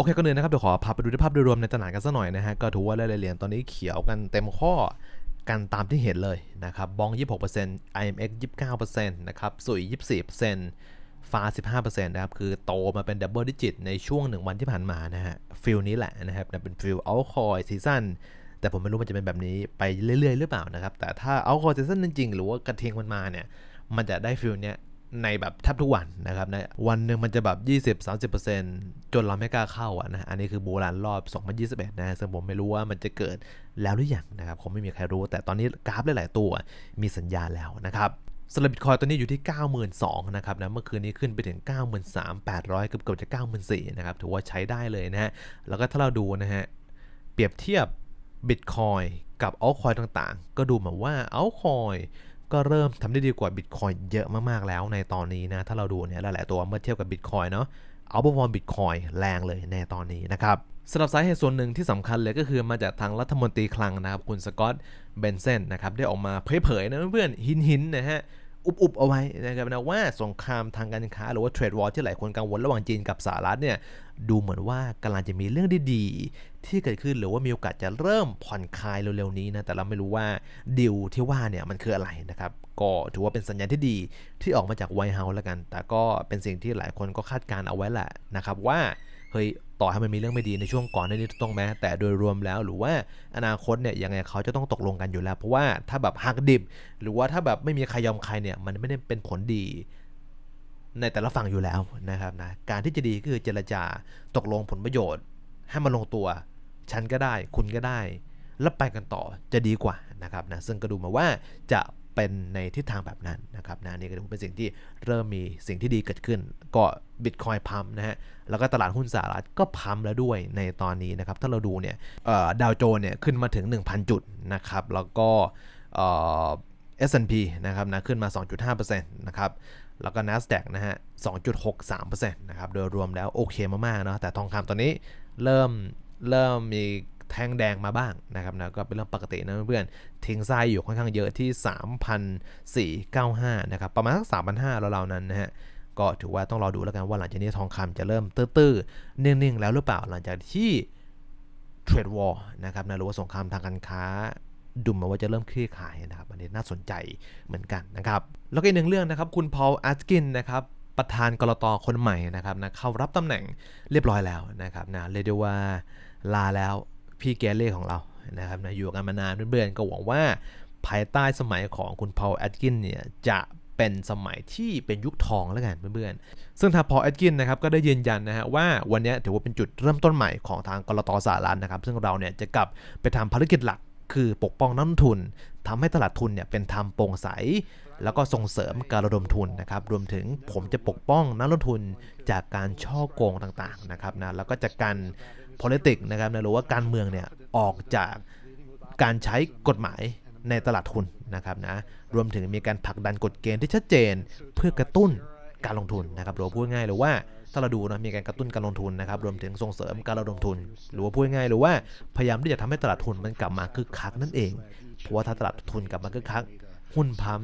โอเคก็เลยนะครับเดี๋ยวขอพาไปดูภาพโดยรวมในตลาดกันสักหน่อยนะฮะก็ถือว่าหลายเหรียญตอนนี้เขียวกันเต็มข้อกันตามที่เห็นเลยนะครับบอง 26% IMX 29%นะครับสุย24%ฟ้า 15%นะครับคือโตมาเป็นดับเบิลดิจิตในช่วงหนึ่งวันที่ผ่านมานะฮะฟิลนี้แหละนะครับเป็นฟิลเอาคอยซีซั่นแต่ผมไม่รู้มันจะเป็นแบบนี้ไปเรื่อยๆ หรือเปล่านะครับแต่ถ้าเอาคอยซีซั่นจริงๆ หรือว่ากระเทียงมันมาเนี่ยมันจะได้ฟิลเนี้ย ในแบบแทบทุกวันนะครับนะวันหนึ่งมันจะแบบ 20-30%จนเราไม่กล้าเข้าอะนะอันนี้คือโบราณรอบ 2021 นะซึ่งผมไม่รู้ว่ามันจะเกิดแล้วหรือยังนะครับคงไม่มีใครรู้ แต่ตอนนี้กราฟหลาย ๆ ตัวมีสัญญาณแล้วนะครับสำหรับบิตคอยตัวนี้อยู่ที่ 92,000นะครับนะเมื่อคืนนี้ขึ้นไปถึง 93,800เกือบเกือบจะ 94,000นะครับถือว่าใช้ได้เลยนะฮะแล้วก็ถ้าเราดูนะฮะเปรียบเทียบบิตคอยกับอัลคอยต่างๆ ก็ดูเหมือนว่าอัลคอย ก็เริ่มทำได้ดีกว่าบิตคอยเยอะมากๆแล้วในตอนนี้นะ ถ้าเราดูเนี่ยหลายๆตัวเมื่อเทียบกับบิตคอยเนาะเอาบอลบิตคอยแรงเลยในตอนนี้นะครับสำหรับสาเหตุส่วนหนึ่งที่สำคัญเลยก็คือมาจากทางรัฐมนตรีคลังนะครับ คุณสกอตต์เบนเซนนะครับ ได้ออกมาเผยๆนะเพื่อนๆหินๆนะฮะ อุบๆเอาไว้นะครับนะว่าสงครามทางการค้า หรือว่าเทรดวอร์ที่หลายคนกังวลระหว่างจีนกับสหรัฐเนี่ยดูเหมือนว่ากำลังจะมีเรื่องดีๆ ที่เกิดขึ้นหรือว่ามีโอกาสจะเริ่มผ่อนคลายเร็วๆนี้นะแต่เราไม่รู้ว่าดิวที่ว่าเนี่ยมันคืออะไรนะครับก็ถือว่าเป็นสัญญาณที่ดีที่ออกมาจากไวท์เฮาส์แล้วกัน แต่ก็เป็นสิ่งที่หลายคนก็คาดการเอาไว้แหละนะครับว่าเฮ้ย ต่อให้มันมีเรื่องไม่ดีในช่วงก่อนหน้านี้ต้องแม้แต่โดยรวมแล้วหรือว่าอนาคตเนี่ยยังไงเขาจะต้องตกลงกันอยู่แล้ว เพราะว่าถ้าแบบหักดิบ หรือว่าถ้าแบบไม่มีใครยอมใครเนี่ยมันไม่ได้เป็นผลดีในแต่ละฝั่งอยู่แล้วนะครับนะการที่จะดีก็คือเจรจาตกลงผลประโยชน์ ให้มันลงตัว ฉันก็ได้ คุณก็ได้ แล้วไปกันต่อจะดีกว่านะครับนะซึ่งก็ดูมาว่าจะ เป็นในทิศทางแบบนั้นนะครับนะนี่ก็ถือเป็นสิ่งที่เริ่มมีสิ่งที่ดีเกิดขึ้น ก็บิตคอยพัมนะฮะแล้วก็ตลาดหุ้นสหรัฐก็พัมแล้วด้วยในตอนนี้นะครับถ้าเราดูเนี่ยดาวโจนเนี่ยขึ้นมาถึง 1,000 จุดนะครับแล้วก็เออ S&P นะครับนะขึ้นมา 2.5%นะครับแล้วก็ NASDAQ นะฮะ 2.63%นะครับ โดยรวมแล้วโอเคมากๆเนาะ แต่ทองคำตอนนี้เริ่มเริ่มมี แท่งแดงมาบ้างนะครับนะก็เป็นเรื่องปกตินะเพื่อนทิ้งไส้อยู่ค่อนข้างเยอะที่ 3,495 นะครับ ประมาณสัก3,500เราๆนั้นนะฮะก็ถือว่าต้องรอดูแล้วกันว่าหลังจากนี้ทองคำจะเริ่มตื้อๆนิ่งๆ แล้วหรือเปล่าหลังจากที่เทรดวอร์นะครับนะหรือว่าสงครามทางการค้าดูเหมือนว่าจะเริ่มคลี่คลายนะครับ อันนี้น่าสนใจเหมือนกันนะครับ แล้วก็อีกหนึ่งเรื่องนะครับ คุณพอลอาร์กินนะครับประธานกรตคนใหม่นะครับนะเข้ารับตำแหน่งเรียบร้อยแล้วนะครับนะเรียกได้ว่าลาแล้ว พี่แกเล่ของเรานะครับนะอยู่กันมานานเพื่อนๆก็หวังว่าภายใต้สมัยของคุณพอลแอดกินเนี่ยจะเป็นสมัยที่เป็นยุคทองแล้วกันเพื่อนๆ ซึ่งทางพอแอดกินนะครับก็ได้ยืนยันนะฮะว่าวันนี้ถือว่าเป็นจุดเริ่มต้นใหม่ของทางกรตสหรัฐนะครับ ซึ่งเราเนี่ยจะกลับไปทำภารกิจหลักคือปกป้องนักทุนทำให้ตลาดทุนเนี่ยเป็นธรรมโปร่งใส แล้วก็ส่งเสริมการระดมทุนนะครับ รวมถึงผมจะปกป้องนักลงทุนจากการช่อโกงต่างๆนะครับนะ แล้วก็จากการ politics นะครับนะหรือว่าการเมืองเนี่ยออกจากการใช้กฎหมายในตลาดทุนนะครับนะรวมถึงมีการผลักดันกฎเกณฑ์ที่ชัดเจนเพื่อกระตุ้นการลงทุนนะครับหรือพูดง่ายหรือว่าถ้าเราดูนะมีการกระตุ้นการลงทุนนะครับรวมถึงส่งเสริมการระดมทุน หรือว่าพูดง่ายหรือว่าพยายามที่จะทำให้ตลาดทุนมันกลับมาคึกคักนั่นเองเพราะว่าถ้าตลาดทุนกลับมาคึกคักหุ้นพัม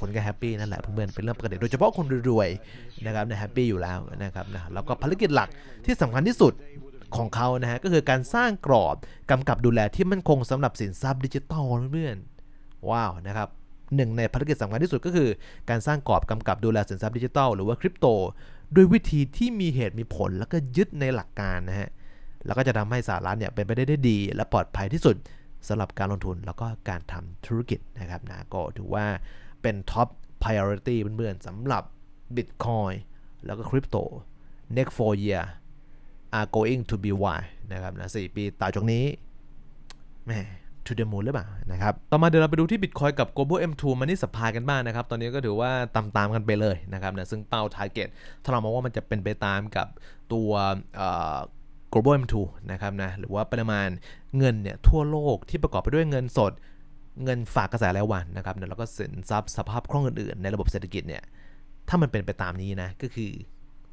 คนก็แฮปปี้นั่นแหละเพื่อนๆเป็นเรื่องปกติโดยเฉพาะคนรวยๆนะครับนะแฮปปี้อยู่แล้วนะครับนะแล้วก็ภารกิจหลักที่สำคัญที่สุด ของเขานะฮะก็คือการสร้างกรอบกำกับดูแลที่มั่นคงสำหรับสินทรัพย์ดิจิตอลเพื่อนว้าวนะครับหนึ่งในภารกิจสำคัญที่สุดก็คือ การสร้างกรอบกำกับดูแลสินทรัพย์ดิจิทัลหรือว่าคริปโตด้วยวิธีที่มีเหตุมีผลแล้วก็ยึดในหลักการนะฮะแล้วก็จะทำให้สาระเนี่ยเป็นไปได้ได้ดี และปลอดภัยที่สุดสำหรับการลงทุนแล้วก็การทำธุรกิจนะครับนะก็ถือว่าเป็นท็อป priority เพื่อนๆสำหรับ Bitcoin แล้วก็คริปโต next four year are going to be why นะครับนะสี่ปีต่อจากนี้แม่ to the moon หรือเปล่านะครับ ต่อมาเดี๋ยวเราไปดูที่ Bitcoin กับ Global M2 มันนี่สปายกันบ้างนะครับ ตอนนี้ก็ถือว่าตามตามกันไปเลยนะครับนะซึ่งเป้า target ถ้าเรามองว่ามันจะเป็นไปตามกับตัว global M2 นะครับนะ หรือว่าปริมาณเงินเนี่ยทั่วโลกที่ประกอบไปด้วยเงินสด เงินฝากกระแสรายวันนะครับแล้วก็สินทรัพย์สภาพคล่องอื่นๆ ในระบบเศรษฐกิจเนี่ย ถ้ามันเป็นไปตามนี้นะ ก็คือ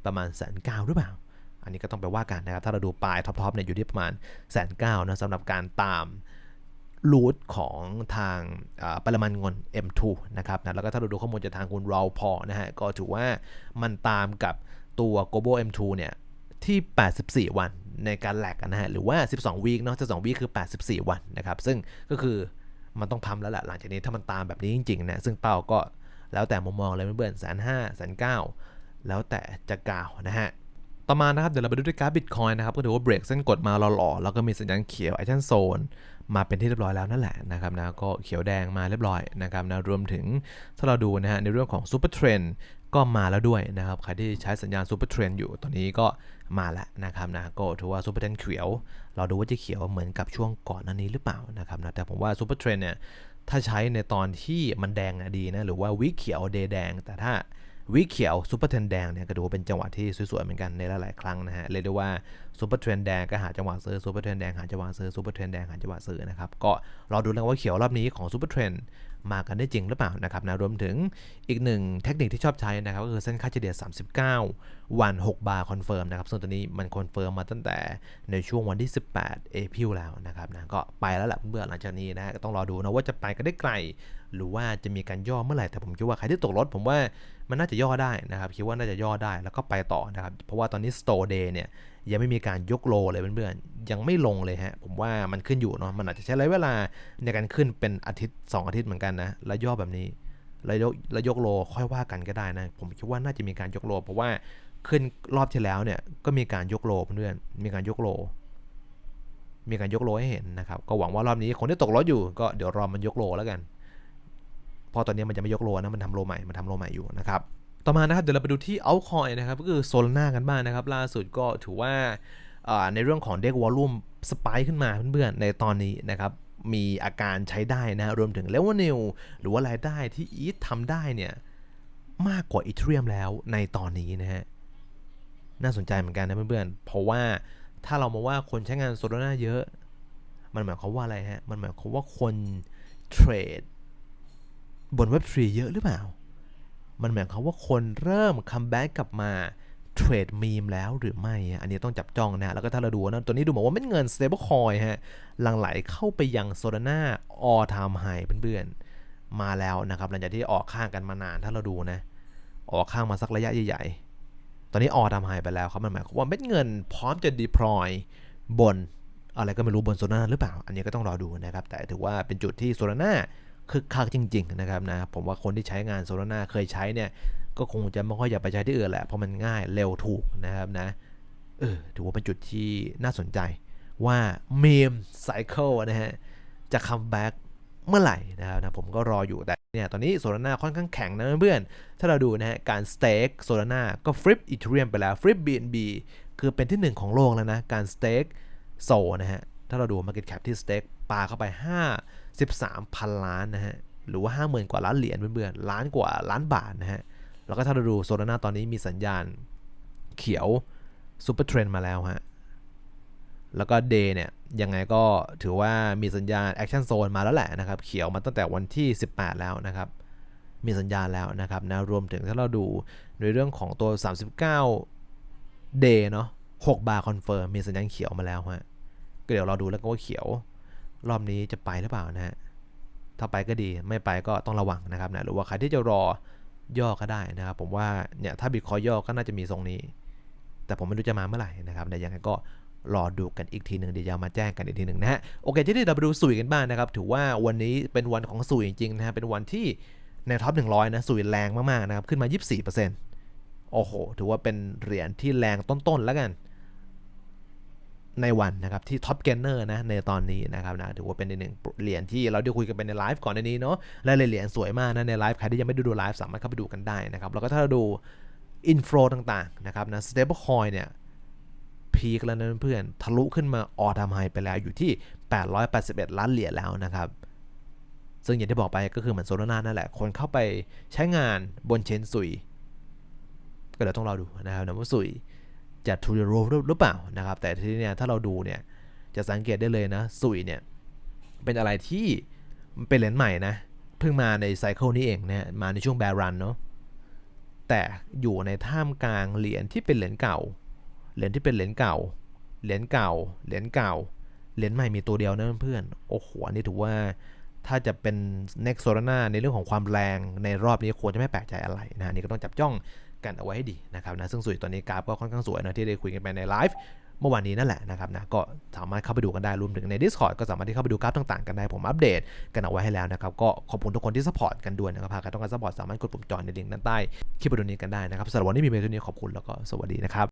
ประมาณแสนเก้าหรือเปล่า อันนี้ก็ต้องไปว่ากันนะครับ ถ้าเราดูปลายท็อปๆเนี่ยอยู่ที่ประมาณแสนเก้านะสำหรับการตามรูทของทางปริมาณเงิน M2 นะครับนะแล้วก็ถ้าเราดูข้อมูลจากทางคุณราพอนะฮะ ก็ถือว่ามันตามกับตัว global M2 เนี่ยที่ 84 วันในการแลกนะฮะ หรือว่า 12 วีคเนาะ 12 วีคคือ 84 วันนะครับ ซึ่งก็คือมันต้องทำแล้วแหละหลังจากนี้ถ้ามันตามแบบนี้จริงๆนะ ซึ่งเป้าก็แล้วแต่มุมมองเลยเพื่อนๆแสนห้าแสนเก้าแล้วแต่จะกล่าวนะฮะ ต่อมานะครับเดี๋ยวเราไปดูด้วยกราฟบิตคอยนะครับก็ถือว่าเบรกเส้นกดมาหล่อๆแล้วก็มีสัญญาณเขียวไอชันโซนมาเป็นที่เรียบร้อยแล้วนั่นแหละนะครับนะก็เขียวแดงมาเรียบร้อยนะครับนะรวมถึงถ้าเราดูนะฮะในเรื่องของซูเปอร์เทรนก็มาแล้วด้วยนะครับใครที่ใช้สัญญาณซูเปอร์เทรนอยู่ตอนนี้ก็มาแล้วนะครับนะก็ถือว่าซูเปอร์เทรนเขียว เราดูว่าจะเขียวเหมือนกับช่วงก่อนหน้านี้หรือเปล่านะครับนะแต่ผมว่าซูเปอร์เทรนเนี่ยถ้าใช้ในตอนที่มันแดงนะดีนะหรือว่าวิเขียวเดแดง แต่ถ้า วิเขียวซูเปอร์เทนแดงเนี่ยก็ดูเป็นจังหวะที่สวยๆเหมือนกันในหลายๆครั้งนะฮะเรียกได้ว่าซูเปอร์เทรนแดงก็หาจังหวะซื้อซูเปอร์เทรนแดงหาจังหวะซื้อซูเปอร์เทรนแดงหาจังหวะซื้อนะครับก็รอดูแล้วว่าเขียวรอบนี้ของซูเปอร์เทรนมากันได้จริงหรือเปล่านะครับนะรวมถึงอีกหนึ่งเทคนิคที่ชอบใช้นะครับก็คือเส้นค่าเฉลี่ย 39 วัน 6 บาร์คอนเฟิร์มนะครับซึ่งตัวนี้มันคอนเฟิร์มมาตั้งแต่ในช่วงวันที่ 18 เอพิลแล้วนะครับนะก็ไปแล้วแหละเมื่อหลังจากนี้นะก็ต้องรอดูนะว่าจะไปกันได้ไกล หรือว่าจะมีการย่อเมื่อไหร่แต่ผมคิดว่าใครที่ตกรถผมว่ามันน่าจะย่อได้นะครับคิดว่าน่าจะย่อได้แล้วก็ไปต่อนะครับเพราะว่าตอนนี้ store day เนี่ย ยังไม่มีการยกโลเลยเพื่อนๆ ยังไม่ลงเลยฮะ ผมว่ามันขึ้นอยู่เนาะ มันอาจจะใช้ระยะเวลาในการขึ้นเป็นอาทิตย์ 2 อาทิตย์เหมือนกันนะ แล้วย่อแบบนี้ แล้วยกแล้วยกโลค่อยว่ากันก็ได้นะ ผมคิดว่าน่าจะมีการยกโล เพราะว่าขึ้นรอบที่แล้วเนี่ย ก็มีการยกโลเพื่อนๆ มีการยกโล มีการยกโลให้เห็นนะครับ ก็หวังว่ารอบนี้คนที่ตกรถอยู่ก็เดี๋ยวรอมันยกโลแล้วกันเพราะตอนนี้มันจะไม่ยกโลนะ มันทำโลใหม่ มันทำโลใหม่อยู่นะครับ ต่อมานะครับเดี๋ยวเราไปดูที่เอาคอยนะครับก็คือโซลาร่ากันบ้างนะครับ ล่าสุดก็ถือว่าในเรื่องของเด็กวอลลุ่มสปายขึ้นมาเพื่อนๆในตอนนี้นะครับมีอาการใช้ได้นะรวมถึงเลเวลนิวหรือว่ารายได้ที่อีททำได้เนี่ยมากกว่าอีเทรียมแล้วในตอนนี้นะฮะน่าสนใจเหมือนกันนะเพื่อนๆ เพราะว่าถ้าเรามาว่าคนใช้งานโซลาร่าเยอะ มันหมายความว่าอะไรฮะ มันหมายความว่าคนเทรดบนเว็บทรีเยอะหรือเปล่า มันหมายความว่าคนเริ่มคัมแบ็กกลับมาเทรดมีมแล้วหรือไม่ อันนี้ต้องจับจ้องนะ แล้วก็ถ้าเราดูนะ ตัวนี้ดูเหมือนว่าเม็ดเงิน stable coin ฮะหลังไหลเข้าไปยังโซลาร่าออทามไฮเพื่อนๆ มาแล้วนะครับ หลังจากที่ออกข้างกันมานานถ้าเราดูนะ ออกข้างมาสักระยะใหญ่ๆ ตอนนี้ออทามไฮไปแล้วครับ มันหมายความว่าเม็ดเงินพร้อมจะ deploy บนอะไรก็ไม่รู้บนโซลาร่าหรือเปล่า อันนี้ก็ต้องรอดูนะครับ แต่ถือว่าเป็นจุดที่โซลาร่า คึกคักจริง ๆ นะครับนะผมว่าคนที่ใช้งานโซลาร่าเคยใช้เนี่ย ก็คงจะไม่ค่อยอยากไปใช้ที่อื่นแหละ เพราะมันง่ายเร็วถูกนะครับนะเออถือว่าเป็นจุดที่น่าสนใจว่าเมมไซเคิลนะฮะ จะคัมแบ็กเมื่อไหร่นะครับนะผมก็รออยู่แต่เนี่ยตอนนี้โซลาร่าค่อนข้างแข็งนะเพื่อนถ้าเราดูนะฮะ การสเต็กโซลาร่าก็ฟลิปอีเทเรียมไปแล้วฟลิป BNB คือเป็นที่หนึ่งของโลกแล้วนะ การสเต็กโซนะฮะ ถ้าเราดู Market Cap ที่สเต็ก ปาเข้าไป 5 13พันล้านนะฮะ หรือว่า 50,000 กว่าล้านเหรียญเพื่อนๆล้านกว่าล้านบาทนะฮะ แล้วก็ถ้าเราดูโซลาร่าตอนนี้มีสัญญาณเขียวซูเปอร์เทรนมาแล้วฮะ แล้วก็เดย์เนี่ย ยังไงก็ถือว่ามีสัญญาณแอคชั่นโซนมาแล้วแหละนะครับ เขียวมาตั้งแต่วันที่ 18 แล้วนะครับ มีสัญญาณแล้วนะครับนะรวมถึงถ้าเราดูในเรื่องของตัว 39 เดย์เนาะ6บาร์คอนเฟิร์มมีสัญญาณเขียวมาแล้วฮะก็เดี๋ยวเราดูแล้วก็ว่าเขียว รอบนี้จะไปหรือเปล่านะฮะถ้าไปก็ดีไม่ไปก็ต้องระวังนะครับนะหรือว่าใครที่จะรอย่อก็ได้นะครับ ผมว่าเนี่ยถ้าบิตคอยย่อก็น่าจะมีทรงนี้ แต่ผมไม่รู้จะมาเมื่อไหร่นะครับแต่ยังไงก็รอดูกันอีกทีหนึ่งเดี๋ยวมาแจ้งกันอีกทีหนึ่งนะฮะโอเคที่นี่เราไปดูสุยกันบ้างนะครับ ถือว่าวันนี้เป็นวันของสุยจริงๆนะฮะเป็นวันที่ในท็อป100นะสุยแรงมากๆนะครับขึ้นมา 24%โอ้โห ถือว่าเป็นเหรียญที่แรงต้นๆแล้วกัน ในวันนะครับที่ท็อปเกนเนอร์นะในตอนนี้นะครับนะถือว่าเป็นหนึ่งเหรียญที่เราได้คุยกันไปในไลฟ์ก่อนในนี้เนาะและเหรียญสวยมากนะในไลฟ์ใครที่ยังไม่ดูดูไลฟ์สามารถเข้าไปดูกันได้นะครับแล้วก็ถ้าเราดูอินฟลูต่างๆนะครับนะสเตเบิลคอยเนี่ยพีคแล้วนะเพื่อนทะลุขึ้นมาออทามไฮไปแล้วอยู่ที่ 881 ล้านเหรียญแล้วนะครับ ซึ่งอย่างที่บอกไปก็คือเหมือนโซลาร่านั่นแหละ คนเข้าไปใช้งานบนเชนซุย ก็เดี๋ยวต้องรอดูนะครับนะว่าซุย จะทูดิโรหรือเปล่านะครับ แต่ทีนี้เนี่ยถ้าเราดูเนี่ยจะสังเกตได้เลยนะสุยเนี่ยเป็นอะไรที่เป็นเหรียญใหม่นะ เพิ่งมาในไซเคิลนี้เองนะมาในช่วงแบรันเนาะแต่อยู่ในท่ามกลางเหรียญที่เป็นเหรียญเก่า เหรียญที่เป็นเหรียญเก่า เหรียญเก่า เหรียญเก่า เหรียญใหม่มีตัวเดียวนะเพื่อนโอ้โหอันนี้ถือว่าถ้าจะเป็น next Solana ในเรื่องของความแรงในรอบนี้ควรจะไม่แปลกใจอะไรนะนี่ก็ต้องจับจ้อง กันเอาไว้ให้ดีนะครับนะซึ่งสวยตอนนี้กราฟก็ค่อนข้างสวยนะที่ได้คุยกันไปในไลฟ์เมื่อวานนี้นั่นแหละนะครับนะก็สามารถเข้าไปดูกันได้รวมถึงใน Discord ก็สามารถที่เข้าไปดูกราฟต่างๆกันได้ผมอัปเดตกันเอาไว้ให้แล้วนะครับก็ขอบคุณทุกคนที่สปอร์ตกันด้วยนะครับหากต้องการสปอร์ตสามารถกดปุ่มจอยในลิงก์ด้านใต้คลิปวิดีโอนี้กันได้นะครับสำหรับวันนี้มีเพียงเท่านี้ขอบคุณแล้วก็สวัสดีนะครับ